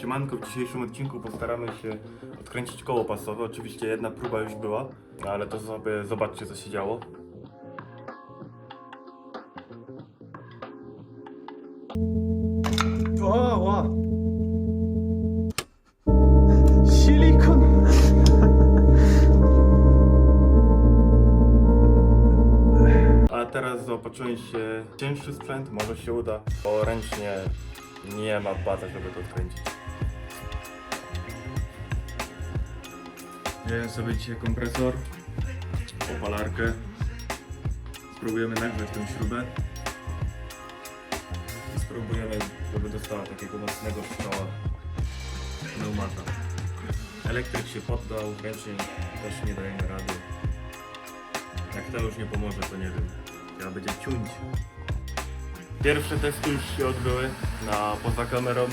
Siemanko, w dzisiejszym odcinku postaramy się odkręcić koło pasowe. Oczywiście jedna próba już była, no ale to sobie zobaczcie co się działo. O, o. Silikon. A teraz zaopatrzyłem się w cięższy sprzęt, może się uda, bo ręcznie nie ma bata, żeby to odkręcić. Wziąłem sobie dzisiaj kompresor, opalarkę. Spróbujemy nagrzać tę śrubę. I spróbujemy, żeby dostała takiego mocnego strzała pneumata. Elektryk się poddał, ręcznie też nie dajemy rady. Jak to już nie pomoże, to nie wiem. Trzeba będzie ciąć. Pierwsze testy już się odbyły na poza kamerą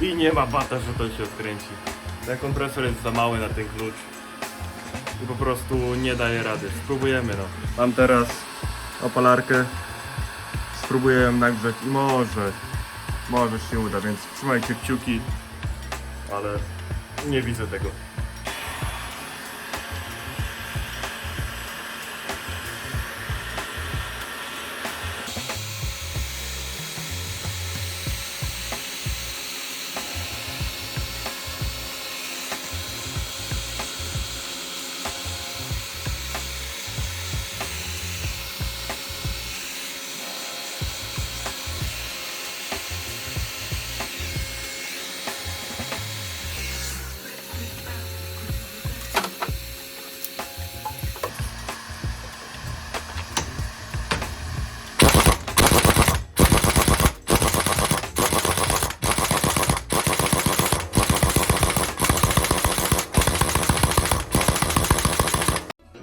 i nie ma bata, że to się odkręci. Ten kompresor jest za mały na ten klucz i po prostu nie daje rady. Spróbujemy no. Mam teraz opalarkę. Spróbuję ją nagrzać i może, może się uda, więc trzymajcie kciuki, ale nie widzę tego.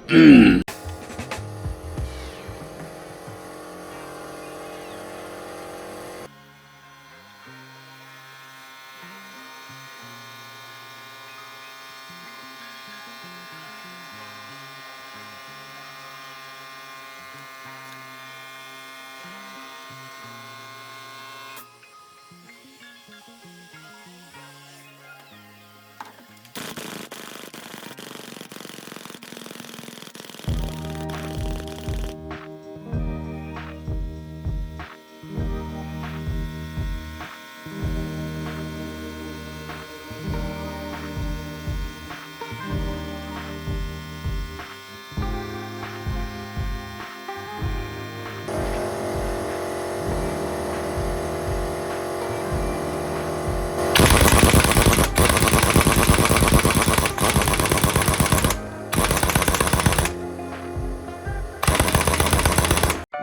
嗯。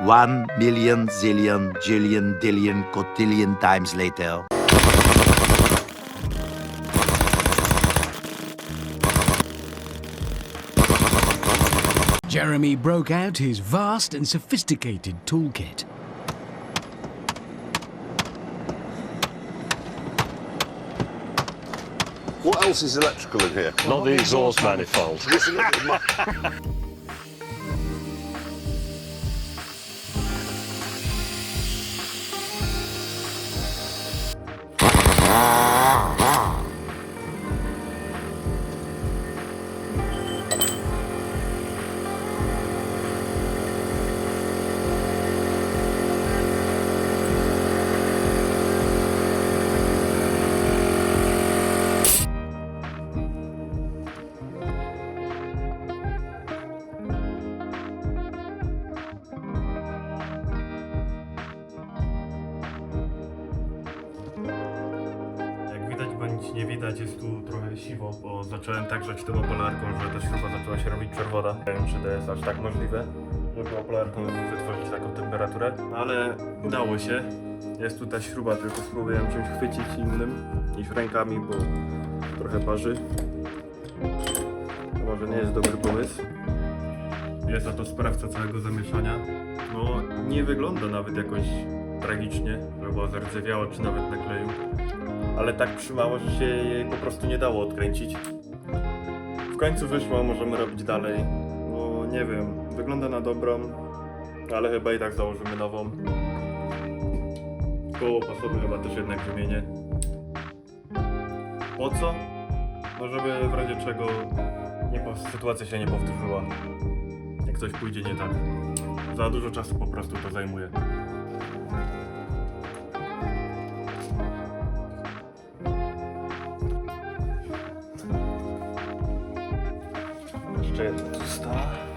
One million zillion jillion dillion cotillion times later. Jeremy broke out his vast and sophisticated toolkit. What else is electrical in here? Not the exhaust manifold. nie widać, jest tu trochę siwo, bo zacząłem tak grzać tą opalarką, że ta śruba zaczęła się robić czerwona. Nie wiem, czy to jest aż tak możliwe, żeby opalarką wytworzyć taką temperaturę, no ale udało się. Jest tu ta śruba, tylko spróbuję czymś chwycić innym niż rękami, bo trochę parzy. To może nie jest dobry pomysł. Jest za to sprawca całego zamieszania. No, nie wygląda nawet jakoś tragicznie, że była zardzewiała czy nawet na kleju ale tak trzymało, że się jej po prostu nie dało odkręcić. W końcu wyszło, możemy robić dalej, bo nie wiem, wygląda na dobrą, ale chyba i tak założymy nową. Koło pasowe chyba też jednak wymienię. Po co? No żeby w razie czego nie, sytuacja się nie powtórzyła. Jak coś pójdzie nie tak. Za dużo czasu po prostu to zajmuje. Jeszcze jedna tu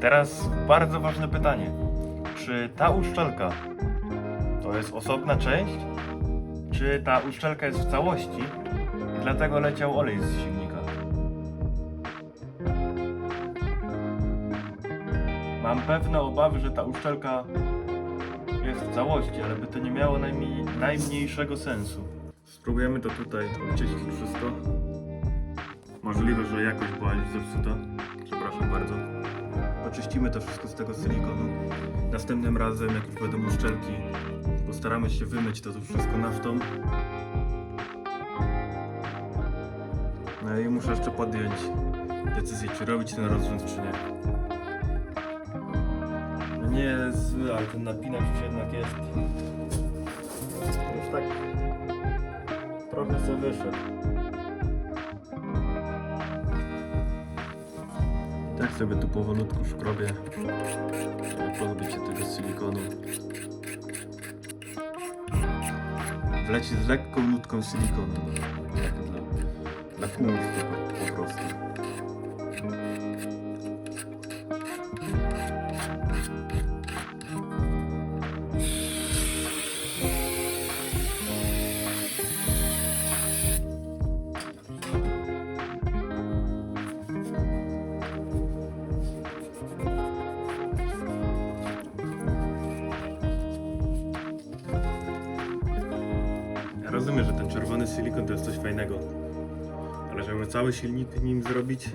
Teraz bardzo ważne pytanie. Czy ta uszczelka to jest osobna część? Czy ta uszczelka jest w całości i dlatego leciał olej z silnika? Mam pewne obawy, że ta uszczelka jest w całości, ale by to nie miało najmniej, najmniejszego sensu. Spróbujemy to tutaj odczyścić wszystko. Możliwe, że jakość była zepsuta. Przepraszam bardzo. Oczyścimy to wszystko z tego silikonu. Następnym razem, jak już będą uszczelki, postaramy się wymyć to tu wszystko naftą. No i muszę jeszcze podjąć decyzję, czy robić ten rozrząd, czy nie. No nie jest zły, ale ten napinacz już jednak jest. Już tak trochę sobie wyszedł. Tak sobie tu powolutku szkrobię, pozbyć się tego silikonu. Wleci z lekką nutką silikonu, no, tak dla, dla po prostu. Rozumiem, że ten czerwony silikon to jest coś fajnego. Ale żeby cały silnik nim zrobić,